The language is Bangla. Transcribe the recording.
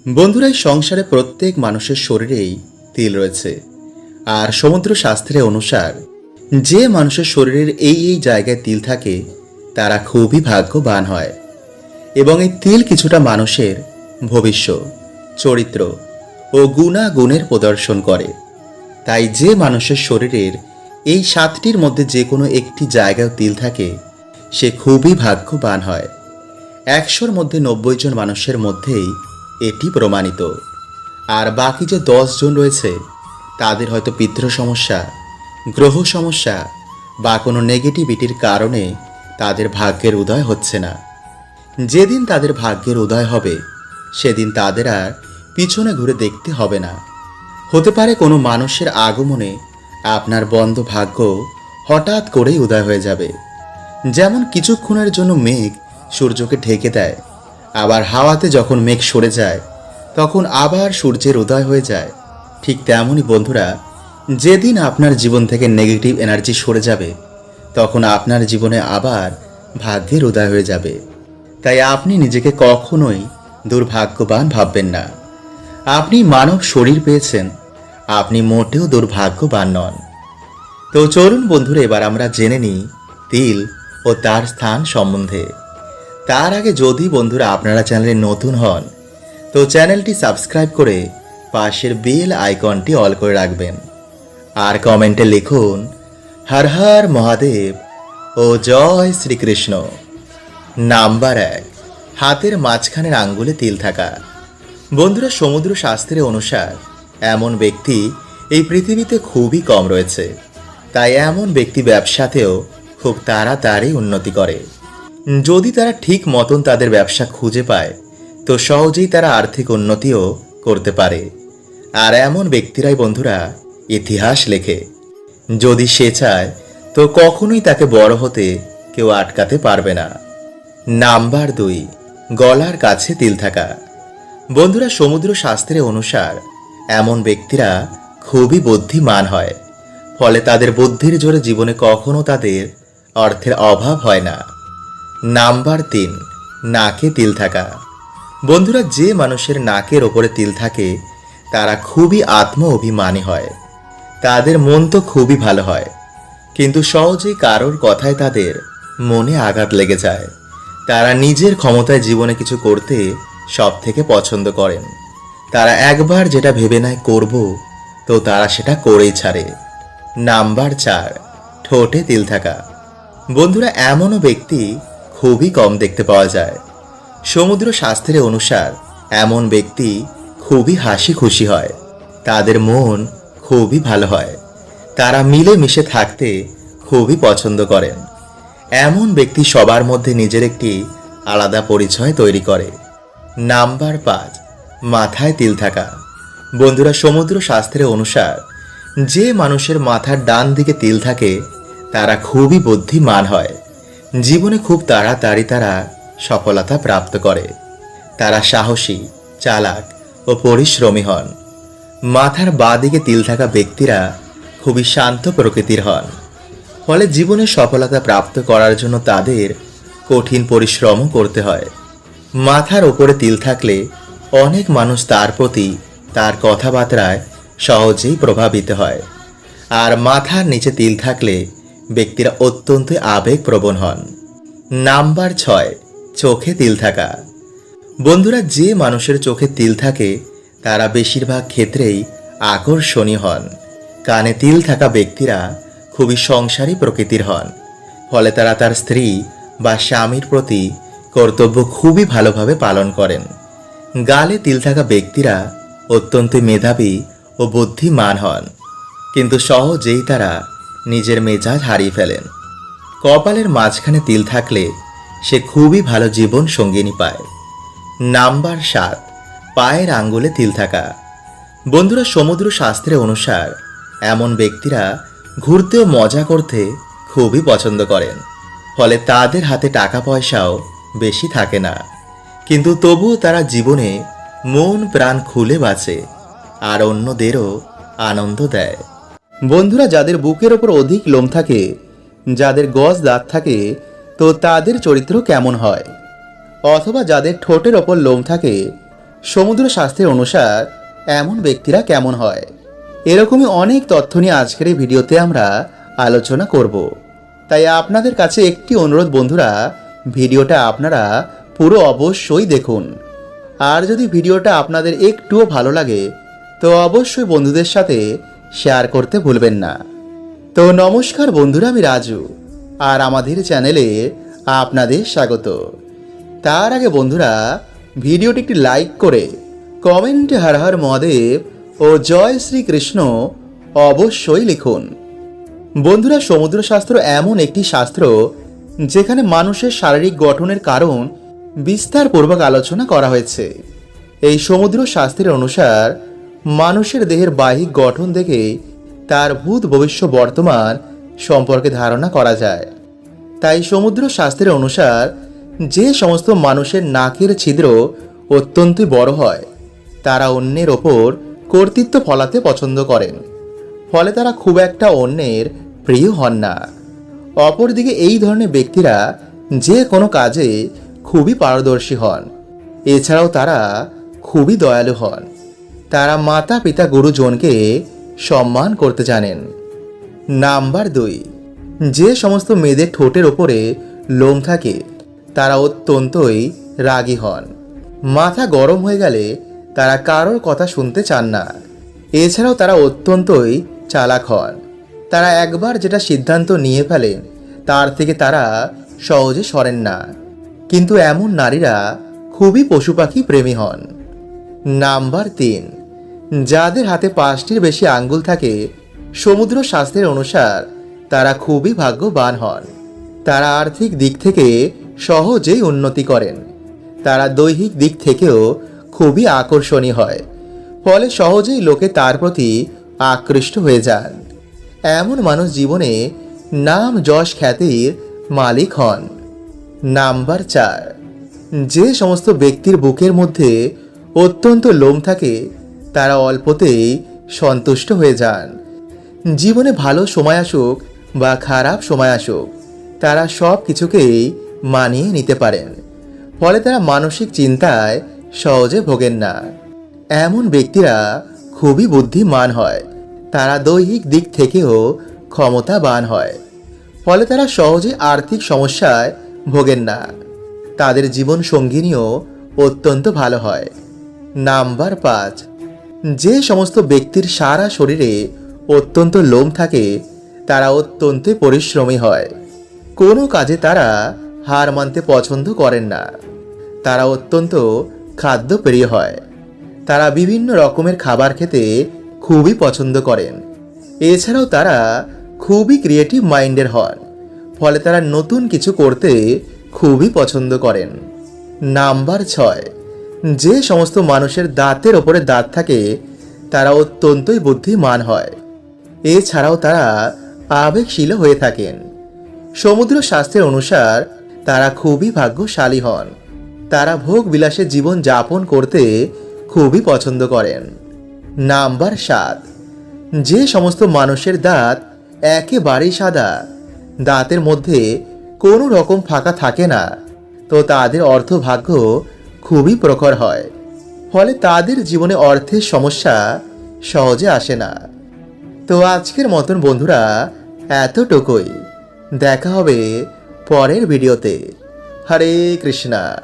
বন্ধুরা এই সংসারে প্রত্যেক মানুষের শরীরেই তিল রয়েছে। আর সমুদ্র শাস্ত্রে অনুসার, যে মানুষের শরীরের এই এই জায়গায় তিল থাকে, তারা খুবই ভাগ্যবান হয়। এবং এই তিল কিছুটা মানুষের ভবিষ্য, চরিত্র ও গুণাগুণের প্রদর্শন করে। তাই যে মানুষের শরীরের এই সাতটির মধ্যে যে কোনো একটি জায়গায় তিল থাকে, সে খুবই ভাগ্যবান হয়। একশোর মধ্যে নব্বই জন মানুষের মধ্যেই এটি প্রমাণিত। আর বাকি যে দশ জন রয়েছে, তাদের হয়তো পিতৃ সমস্যা, গ্রহ সমস্যা বা কোনো নেগেটিভিটির কারণে তাদের ভাগ্যের উদয় হচ্ছে না। যেদিন তাদের ভাগ্যের উদয় হবে, সেদিন তাদের আর পিছনে ঘুরে দেখতে হবে না। হতে পারে কোনো মানুষের আগমনে আপনার বন্ধ ভাগ্য হঠাৎ করেই উদয় হয়ে যাবে। যেমন কিছুক্ষণের জন্য মেঘ সূর্যকে ঢেকে দেয় আবার হাওয়াতে যখন মেঘ সরে যায়, তখন আবার সূর্যের উদয় হয়ে যায়। ঠিক তেমনই বন্ধুরা, যেদিন আপনার জীবন থেকে নেগেটিভ এনার্জি সরে যাবে, তখন আপনার জীবনে আবার ভাগ্যের উদয় হয়ে যাবে। তাই আপনি নিজেকে কখনোই দুর্ভাগ্যবান ভাববেন না। আপনি মানব শরীর পেয়েছেন, আপনি মোটেও দুর্ভাগ্যবান নন। তো চলুন বন্ধুরা, এবার আমরা জেনে নিই তিল ও তার স্থান সম্বন্ধে। তার আগে যদি বন্ধুরা আপনারা চ্যানেলে নতুন হন, তো চ্যানেলটি সাবস্ক্রাইব করে পাশের বেল আইকনটি অল করে রাখবেন। আর কমেন্টে লিখুন, হর হর মহাদেব ও জয় শ্রীকৃষ্ণ। নাম্বার এক, হাতের মাঝখানের আঙ্গুলে তিল থাকা। বন্ধুরা, সমুদ্র শাস্ত্রের অনুসার এমন ব্যক্তি এই পৃথিবীতে খুবই কম রয়েছে। তাই এমন ব্যক্তি ব্যবসাতেও খুব তাড়াতাড়ি উন্নতি করে। যদি তারা ঠিক মতন তাদের ব্যবসা খুঁজে পায়, তো সহজেই তারা আর্থিক উন্নতিও করতে পারে। আর এমন ব্যক্তিরাই বন্ধুরা, ইতিহাস লেখে। যদি সে চায়, তো কখনোই তাকে বড় হতে কেউ আটকাতে পারবে না। নাম্বার দুই, গলার কাছে তিল থাকা। বন্ধুরা, সমুদ্র শাস্ত্রের অনুসার, এমন ব্যক্তিরা খুবই বুদ্ধিমান হয়। ফলে তাদের বুদ্ধির জোরে জীবনে কখনো তাদের অর্থের অভাব হয় না। নাম্বার তিন, নাকে তিল থাকা। বন্ধুরা, যে মানুষের নাকের ওপরে তিল থাকে, তারা খুবই আত্ম অভিমানী হয়। তাদের মন তো খুবই ভালো হয়। কিন্তু সহজেই কারোর কথায় তাদের মনে আঘাত লেগে যায়। তারা নিজের ক্ষমতায় জীবনে কিছু করতে সব থেকে পছন্দ করেন। তারা একবার যেটা ভেবে নেয়, করব তো তারা সেটা করেই ছাড়ে। নাম্বার চার, ঠোঁটে তিল থাকা। বন্ধুরা, এমনও ব্যক্তি খুবই কম দেখতে পাওয়া যায়। সমুদ্র শাস্ত্রের অনুসার এমন ব্যক্তি খুবই হাসি খুশি হয়। তাদের মন খুবই ভালো হয়। তারা মিলে মিশে থাকতে খুবই পছন্দ করেন। এমন ব্যক্তি সবার মধ্যে নিজের একটি আলাদা পরিচয় তৈরি করে। নাম্বার পাঁচ, মাথায় তিল থাকা। বন্ধুরা, সমুদ্র শাস্ত্রের অনুসার যে মানুষের মাথার ডান দিকে তিল থাকে, তারা খুবই বুদ্ধিমান হয়। জীবনে খুব তাড়াতাড়ি তারা সফলতা প্রাপ্ত করে। তারা সাহসী, চালাক ও পরিশ্রমী হন। মাথার বাঁ দিকে তিল থাকা ব্যক্তিরা খুবই শান্ত প্রকৃতির হন। ফলে জীবনে সফলতা প্রাপ্ত করার জন্য তাদের কঠিন পরিশ্রমও করতে হয়। মাথার ওপরে তিল থাকলে অনেক মানুষ তার প্রতি তার কথাবার্তায় সহজেই প্রভাবিত হয়। আর মাথার নিচে তিল থাকলে ব্যক্তিরা অত্যন্ত আবেগপ্রবণ হন। নাম্বার ছয়, চোখে তিল থাকা। বন্ধুরা, যে মানুষের চোখে তিল থাকে, তারা বেশিরভাগ ক্ষেত্রেই আকর্ষণীয় হন। কানে তিল থাকা ব্যক্তিরা খুবই সংসারী প্রকৃতির হন। ফলে তারা তার স্ত্রী বা স্বামীর প্রতি কর্তব্য খুবই ভালোভাবে পালন করেন। গালে তিল থাকা ব্যক্তিরা অত্যন্ত মেধাবী ও বুদ্ধিমান হন। কিন্তু সহজেই তারা নিজের মেজাজ হারিয়ে ফেলেন। কপালের মাঝখানে তিল থাকলে সে খুবই ভালো জীবন সঙ্গিনী পায়। নাম্বার সাত, পায়ের আঙ্গুলে তিল থাকা। বন্ধুরা, সমুদ্র শাস্ত্রের অনুসার এমন ব্যক্তিরা ঘুরতে ও মজা করতে খুবই পছন্দ করেন। ফলে তাদের হাতে টাকা পয়সাও বেশি থাকে না। কিন্তু তবুও তারা জীবনে মন প্রাণ খুলে বাঁচে আর অন্যদেরও আনন্দ দেয়। বন্ধুরা, যাদের বুকের ওপর অধিক লোম থাকে, যাদের গজ দাঁত থাকে, তো তাদের চরিত্র কেমন হয়? অথবা যাদের ঠোঁটের ওপর লোম থাকে, সমুদ্র শাস্ত্রের অনুসার এমন ব্যক্তিরা কেমন হয়? এরকমই অনেক তথ্য নিয়ে আজকের এই ভিডিওতে আমরা আলোচনা করব। তাই আপনাদের কাছে একটি অনুরোধ বন্ধুরা, ভিডিওটা আপনারা পুরো অবশ্যই দেখুন। আর যদি ভিডিওটা আপনাদের একটুও ভালো লাগে, তো অবশ্যই বন্ধুদের সাথে শেয়ার করতে ভুলবেন না। তো নমস্কার বন্ধুরা, আমি রাজু আর আমাদের চ্যানেলে আপনাদের স্বাগত। তার আগে বন্ধুরা, ভিডিওটি একটি লাইক করে কমেন্টে হর হর মহাদেব ও জয় শ্রীকৃষ্ণ অবশ্যই লিখুন। বন্ধুরা, সমুদ্র শাস্ত্র এমন একটি শাস্ত্র যেখানে মানুষের শারীরিক গঠনের কারণ বিস্তারপূর্বক আলোচনা করা হয়েছে। এই সমুদ্র শাস্ত্রের অনুসার মানুষের দেহের বাহ্যিক গঠন দেখে তার ভূত ভবিষ্য বর্তমান সম্পর্কে ধারণা করা যায়। তাই সমুদ্র শাস্ত্রের অনুসার যে সমস্ত মানুষের নাকের ছিদ্র অত্যন্তই বড় হয়, তারা অন্যের ওপর কর্তৃত্ব ফলাতে পছন্দ করেন, ফলে তারা খুব একটা অন্যের প্রিয় হন না। অপরদিকে এই ধরনের ব্যক্তিরা যে কোনো কাজে খুবই পারদর্শী হন, এছাড়াও তারা খুবই দয়ালু হন। তারা মাতা পিতা গুরুজনকে সম্মান করতে জানেন। নাম্বার দুই, যে সমস্ত মেয়েদের ঠোঁটের ওপরে লোম থাকে, তারা অত্যন্তই রাগী হন। মাথা গরম হয়ে গেলে তারা কারোর কথা শুনতে চান না। এছাড়াও তারা অত্যন্তই চালাক হন। তারা একবার যেটা সিদ্ধান্ত নিয়ে ফেলেন, তার থেকে তারা সহজে সরেন না। কিন্তু এমন নারীরা খুবই পশু পাখি প্রেমী হন। নাম্বার তিন যাদের হাতে পাঁচটির বেশি আঙ্গুল থাকে, সমুদ্র শাস্ত্রের অনুসার তারা খুবই ভাগ্যবান হন। তারা আর্থিক দিক থেকে সহজেই উন্নতি করেন। তারা দৈহিক দিক থেকেও খুবই আকর্ষণীয় হয়, ফলে সহজেই লোকে তার প্রতি আকৃষ্ট হয়ে যান। এমন মানুষ জীবনে নাম যশ খ্যাতির মালিক হন। নাম্বার চার, যে সমস্ত ব্যক্তির বুকের মধ্যে অত্যন্ত লোম থাকে তারা অল্পতেই সন্তুষ্ট হয়ে যান। জীবনে ভালো সময় আসুক বা খারাপ সময় আসুক, তারা সব কিছুকেই মানিয়ে নিতে পারেন। ফলে তারা মানসিক চিন্তায় সহজে ভোগেন না। এমন ব্যক্তিরা খুবই বুদ্ধিমান হয়। তারা দৈহিক দিক থেকেও ক্ষমতাবান হয়। ফলে তারা সহজে আর্থিক সমস্যায় ভোগেন না। তাদের জীবন সঙ্গিনীও অত্যন্ত ভালো হয়। নাম্বার পাঁচ যে সমস্ত ব্যক্তির সারা শরীরে অত্যন্ত লোম থাকে, তারা অত্যন্ত পরিশ্রমী হয়। কোনো কাজে তারা হার মানতে পছন্দ করেন না। তারা অত্যন্ত খাদ্যপ্রিয় হয়। তারা বিভিন্ন রকমের খাবার খেতে খুবই পছন্দ করেন। এছাড়াও তারা খুবই ক্রিয়েটিভ মাইন্ডের হন, ফলে তারা নতুন কিছু করতে খুবই পছন্দ করেন। নাম্বার ছয় যে সমস্ত মানুষের দাঁতের ওপরে দাঁত থাকে তারা অত্যন্তই বুদ্ধিমান হয়। এছাড়াও তারা আবেগশীল হয়ে থাকেন। সমুদ্র শাস্ত্রের অনুসার তারা খুবই ভাগ্যশালী হন। তারা ভোগ বিলাসে জীবন যাপন করতে খুবই পছন্দ করেন। নাম্বার সাত। যে সমস্ত মানুষের দাঁত একেবারেই সাদা, দাঁতের মধ্যে কোনো রকম ফাঁকা থাকে না, তো তাদের অর্থভাগ্য খুবই প্রখর হয়। ফলে তাদের জীবনে অর্থের সমস্যা সহজে আসে না। তো আজকের মতন বন্ধুরা, এতটুকুই। দেখা হবে পরের ভিডিওতে। হরে কৃষ্ণা।